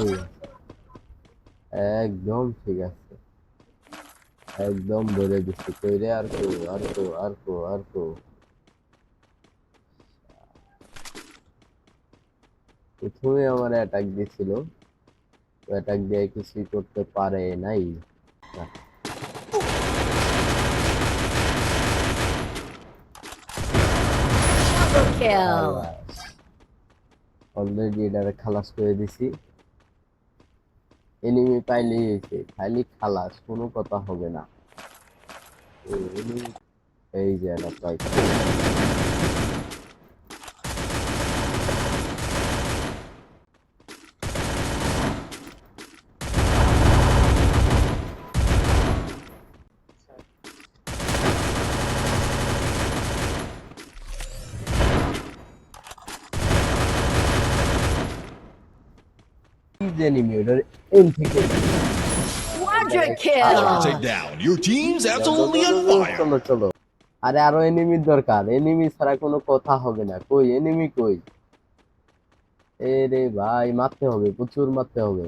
ঠিক আছে একদম ঠিক আছে। একদম বলে দিচ্ছি কইরে আর কো আর কো আর কো আর কো। প্রথমে আমার অ্যাটাক দিছিল অ্যাটাক দিয়ে কিছুই করতে পারে নাই. অলরেডি এটারে খালাস করে দিছি। এনিমি পাইলেই এসে খালি খালাস কোনো কথা হবে না। এই যে এই যে একটা যে এনিমি ওটার এম থেকে Take down. Your team's absolutely on fire. আরে আরও এনিমির দরকার। এনিমি ছাড়া কোনো কথা হবে না। কই? এনিমি কই? এ রে ভাই মারতে হবে প্রচুর মারতে হবে।